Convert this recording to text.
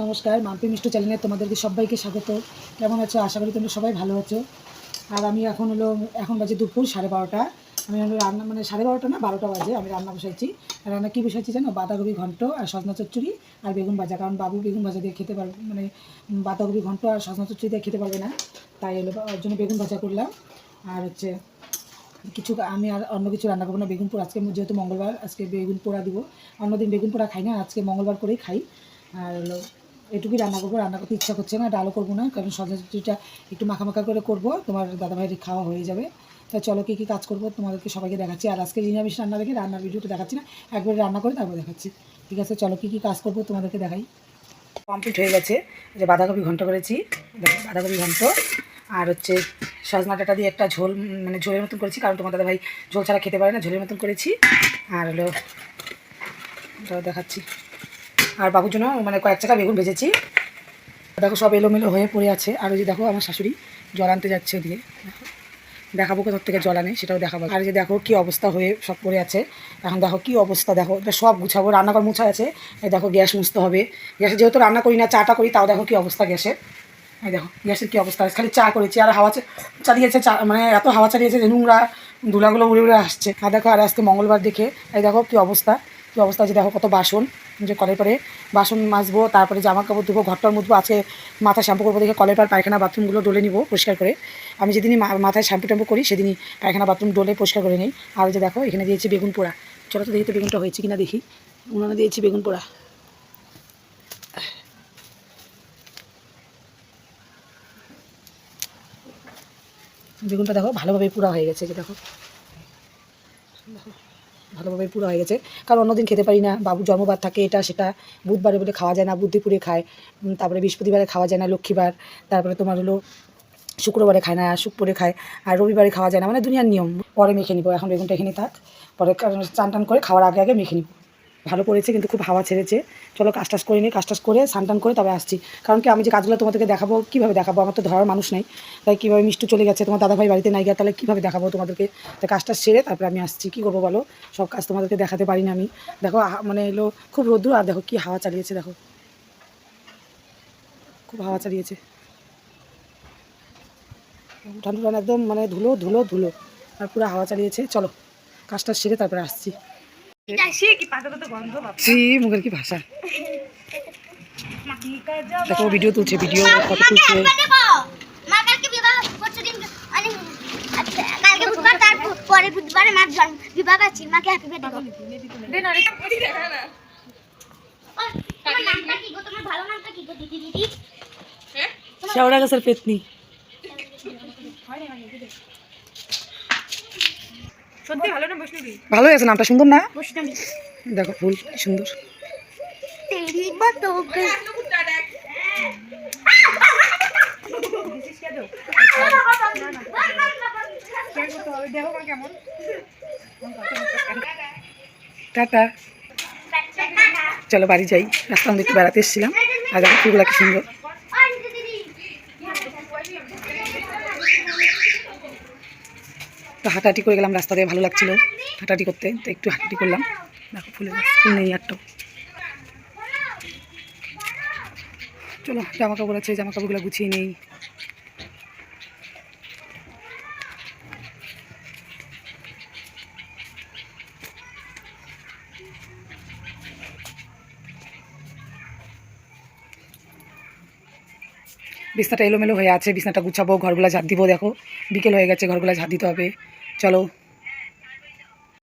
নমস্কার, মাম্পি মিষ্টি চ্যানেলে তোমাদেরকে সবাইকে স্বাগত। কেমন আছো? আশা করি তোমরা সবাই ভালো আছো। আর আমি এখন হলো, এখন বাজে দুপুর সাড়ে বারোটা। আমি হলো রান্না মানে সাড়ে বারোটা না, বারোটা বাজে, আমি রান্না বসাইছি। রান্না কী বসাইছি জানো? বাঁধাকপি ঘন্ট আর সজনা চচ্চড়ি আর বেগুন ভাজা। কারণ বাবু বেগুন ভাজা দিয়ে খেতে পারবে মানে বাঁধাকপি ঘন্ট আর সজনা চচ্চড়ি দিয়ে খেতে পারবে না। তাই হলো, ওর জন্য বেগুন ভাজা করলাম। আর হচ্ছে কিছু আমি আর অন্য কিছু রান্না করব না। বেগুন পোড়া, আজকে যেহেতু মঙ্গলবার, আজকে বেগুন পোড়া দিব। অন্যদিন বেগুন পোড়া খাই না, আজকে মঙ্গলবার করেই খাই। আর হলো এটুকুই রান্না করব, রান্না করতে ইচ্ছা করছে না, ডালও করব না, কারণ সজাচুরিটা একটু মাখা মাখা করে করব, তোমার দাদাভাইয়ের খাওয়া হয়ে যাবে। তা চলো কী কী কাজ করব, তোমাদেরকে সবাইকে দেখাচ্ছি। আর আজকে নিরামিষ রান্না দেখে রান্নার ভিডিওটা দেখাচ্ছি না, একবারে রান্না করে তারপর দেখাচ্ছি। ঠিক আছে, চলো কী কী কাজ করব তোমাদেরকে দেখাই। কমপ্লিট হয়ে গেছে যে বাঁধাকপি ঘন্ট করেছি বাঁধাকপি ঘন্ট, আর হচ্ছে সজনা ডাঁটা দিয়ে একটা ঝোল মানে ঝোলের মতন করেছি, কারণ তোমার দাদা ভাই ঝোল ছাড়া খেতে পারে না, ঝোলের মতন করেছি। আর হলো দেখাচ্ছি। আর বাবুর জন্য মানে কয়েক চাকা বেগুন ভেজেছি। দেখো সব এলোমেলো হয়ে পড়ে আছে। আর ওই যে দেখো আমার শাশুড়ি জল আনতে যাচ্ছে ওদিকে। দেখো দেখাবো কোথার থেকে জল আনে, সেটাও দেখাবো। আর যে দেখো কি অবস্থা হয়ে সব পড়ে আছে। এখন দেখো কি অবস্থা, দেখো এটা সব গুছাবো। রান্নাঘর মুছা আছে। এই দেখো গ্যাস মুছতে হবে। গ্যাসে যেহেতু রান্না করি না, চাটা করি, তাও দেখো কি অবস্থা গ্যাসের এই দেখো, গ্যাসের কী অবস্থা খালি চা করেছি। আর হাওয়া চালিয়েছে চা মানে এত হাওয়া চালিয়েছে যে নোংরা ধুলাগুলো উড়ে উড়ে আসছে। আর দেখো, আর আজকে মঙ্গলবার দেখে, এই দেখো কী অবস্থা। কী অবস্থা আছে দেখো, কত বাসন। যে কলের পরে বাসন মাজবো তারপরে জামা কাপড় ধুবো ঘরটার মুছবো আজকে মাথায় শ্যাম্পু করব দেখে কলের পর পায়খানা বাথরুমগুলো ডলে নিবো পরিষ্কার করে। আমি যেদিনই মাথায় শ্যাম্পু ট্যাম্পু করি সেদিনই পায়খানা বাথরুম ডলে পরিষ্কার করে নিই। আর যে দেখো এখানে দিয়েছি বেগুন পোড়া। চলো তো দেখি তো বেগুনটা হয়েছে কিনা দেখি। উনানে দিয়েছি বেগুন পোড়া। বেগুনটা দেখো ভালোভাবে পুরা হয়ে গেছে যে দেখো, ভালোভাবে পুরো হয়ে গেছে। কারণ অন্যদিন খেতে পারি না, বাবু জন্মবার থাকে এটা সেটা, বুধবারে বলে খাওয়া যায় না বুদ্ধিপুরে খায় তারপরে বৃহস্পতিবারে খাওয়া যায় না, লক্ষ্মীবার, তারপরে তোমার হলো শুক্রবারে খায় না, শুক্রবারে খায়, আর রবিবারে খাওয়া যায় না মানে দুনিয়ার নিয়ম। পরে মেখে নিবো, এখন বেগুনটা এখানে থাক, পরে কারণ চান টান করে খাওয়ার আগে আগে মেখে নিবো। ভালো পড়েছে কিন্তু খুব হাওয়া ছেড়েছে। চলো কাজ টাজ করে নিই কাজ টাজ করে স্নান টান করে তবে আসছি। কারণ কি, আমি যে কাজগুলো তোমাদেরকে দেখাবো, কীভাবে দেখাবো? আমার তো ধরার মানুষ নাই। তাই কীভাবে মিষ্টি চলে গেছে, তোমার দাদাভাই বাড়িতে নাই গিয়ে, তাহলে কীভাবে দেখাবো তোমাদেরকে? তাই কাজটা সেরে তারপরে আমি আসছি। কী করব বলো? সব কাজ তোমাদেরকে দেখাতে পারি না আমি। দেখো মানে এলো খুব রোদ্র আর দেখো কী হাওয়া চালিয়েছে, দেখো। খুব হাওয়া চালিয়েছে। টুঠান একদম মানে ধুলো ধুলো ধুলো। আর পুরো হাওয়া চালিয়েছে। চলো কাজটা সেরে তারপরে আসছি। ছি মুখের কি ভাষা? দেখো ভিডিও তুলছে ভিডিও ফটো তুলছে। মা কালকে বিবাহ করছে দিন কালকে বুধবার তার পরে বুধবারে মার জন্ম বিবাহ আছে। মাকে হ্যাপি বার্থডে তোমার নামটা কি গো? তোমার ভালো নামটা কি গো দিদি দিদি? শেওড়া গাছের পেতনি। সত্যি ভালো না বৈষ্ণবী? ভালো আছে নামটা সুন্দর না? বৈষ্ণবী। দেখো ফুল কি সুন্দর টাটা। চলো বাড়ি যাই রাস্তা আমাদের একটু বেড়াতে এসেছিলাম। আর দেখো ফুলগুলো কি সুন্দর। তো হাঁটাহাঁটি করে গেলাম, রাস্তা দিয়ে ভালো লাগছিল হাঁটাহাঁটি করতে, তো একটু হাঁটাহাঁটি করলাম। দেখো ফুলের ফুল নেই আর তো চলো জামা কাপড় আছে জামা কাপড়গুলো গুছিয়ে নেই। বিছনাটা এলোমেলো হয়ে আছে, বিছনাটা গুছাবো, ঘরগুলা ঝাঁট দিব, দেখো। বিকেল হয়ে গেছে, ঘরগুলা ঝাঁট দিতে হবে। চলো।